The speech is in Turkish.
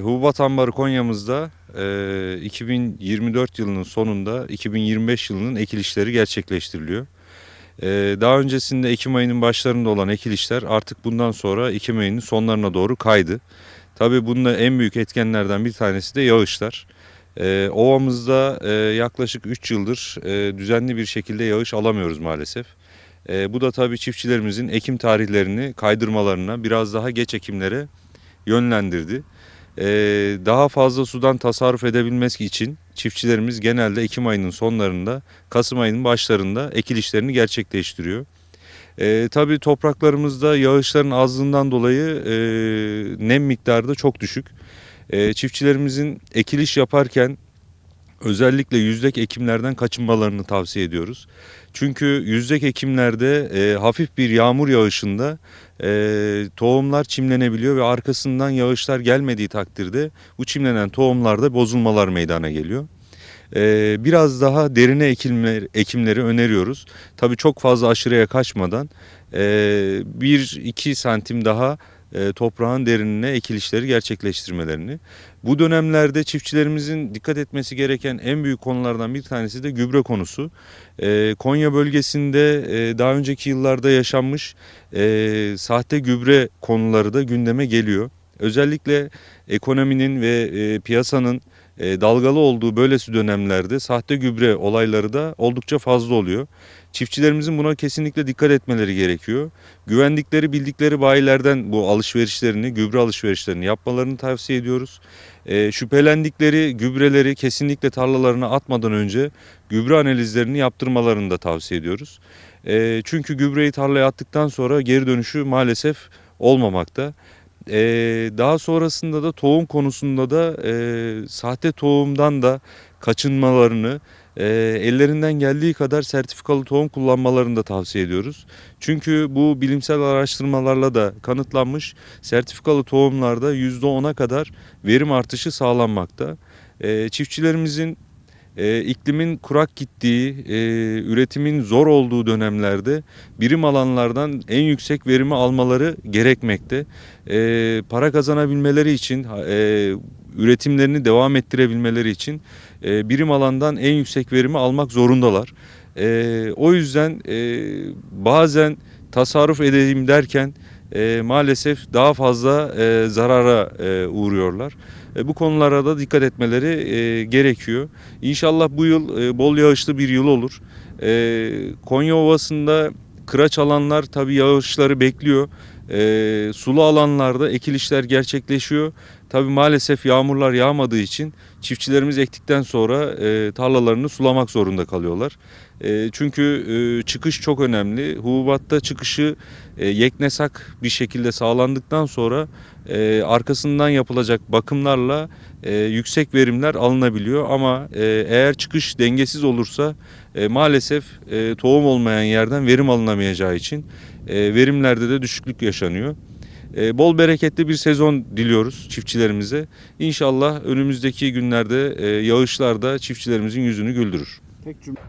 Hububat Ambarı Konya'mızda e, 2024 yılının sonunda 2025 yılının ekilişleri gerçekleştiriliyor. E, daha öncesinde Ekim ayının başlarında olan ekilişler artık bundan sonra Ekim ayının sonlarına doğru kaydı. Tabii bunda en büyük etkenlerden bir tanesi de yağışlar. E, ovamızda e, yaklaşık 3 yıldır e, düzenli bir şekilde yağış alamıyoruz maalesef. E, bu da tabii çiftçilerimizin ekim tarihlerini kaydırmalarına biraz daha geç ekimlere yönlendirdi. Ee, daha fazla sudan tasarruf edebilmesi için çiftçilerimiz genelde Ekim ayının sonlarında, Kasım ayının başlarında ekilişlerini gerçekleştiriyor. Ee, tabii topraklarımızda yağışların azlığından dolayı e, nem miktarı da çok düşük. Ee, çiftçilerimizin ekiliş yaparken özellikle yüzdek ekimlerden kaçınmalarını tavsiye ediyoruz. Çünkü yüzdek ekimlerde e, hafif bir yağmur yağışında e, tohumlar çimlenebiliyor ve arkasından yağışlar gelmediği takdirde bu çimlenen tohumlarda bozulmalar meydana geliyor. E, biraz daha derine ekimler, ekimleri öneriyoruz. Tabii çok fazla aşırıya kaçmadan e, 1-2 santim daha e, toprağın derinine ekilişleri gerçekleştirmelerini. Bu dönemlerde çiftçilerimizin dikkat etmesi gereken en büyük konulardan bir tanesi de gübre konusu. E, Konya bölgesinde e, daha önceki yıllarda yaşanmış sahte gübre konuları da gündeme geliyor. Özellikle ekonominin ve piyasanın dalgalı olduğu böylesi dönemlerde sahte gübre olayları da oldukça fazla oluyor. Çiftçilerimizin buna kesinlikle dikkat etmeleri gerekiyor. Güvendikleri, bildikleri bayilerden bu alışverişlerini, gübre alışverişlerini yapmalarını tavsiye ediyoruz. E, şüphelendikleri gübreleri kesinlikle tarlalarına atmadan önce gübre analizlerini yaptırmalarını da tavsiye ediyoruz. E, çünkü gübreyi tarlaya attıktan sonra geri dönüşü maalesef olmamakta. Ee, daha sonrasında da tohum konusunda da e, sahte tohumdan da kaçınmalarını e, ellerinden geldiği kadar sertifikalı tohum kullanmalarını da tavsiye ediyoruz. Çünkü bu bilimsel araştırmalarla da kanıtlanmış sertifikalı tohumlarda %10'a kadar verim artışı sağlanmakta. E, çiftçilerimizin e, iklimin kurak gittiği, e, üretimin zor olduğu dönemlerde birim alanlardan en yüksek verimi almaları gerekmekte. E, para kazanabilmeleri için, e, üretimlerini devam ettirebilmeleri için e, birim alandan en yüksek verimi almak zorundalar. E, o yüzden e, bazen tasarruf edeyim derken e, maalesef daha fazla e, zarara e, uğruyorlar. E, bu konulara da dikkat etmeleri e, gerekiyor. İnşallah bu yıl e, bol yağışlı bir yıl olur. E, Konya Ovası'nda kıraç alanlar tabii yağışları bekliyor. E, sulu alanlarda ekilişler gerçekleşiyor. Tabii maalesef yağmurlar yağmadığı için çiftçilerimiz ektikten sonra e, tarlalarını sulamak zorunda kalıyorlar. E, çünkü e, çıkış çok önemli. Hububatta çıkışı e, yeknesak bir şekilde sağlandıktan sonra e, arkasından yapılacak bakımlarla e, yüksek verimler alınabiliyor. Ama e, eğer çıkış dengesiz olursa e, maalesef e, tohum olmayan yerden verim alınamayacağı için e, verimlerde de düşüklük yaşanıyor. E, bol bereketli bir sezon diliyoruz çiftçilerimize. İnşallah önümüzdeki günlerde e, yağışlar da çiftçilerimizin yüzünü güldürür. Tek cümle.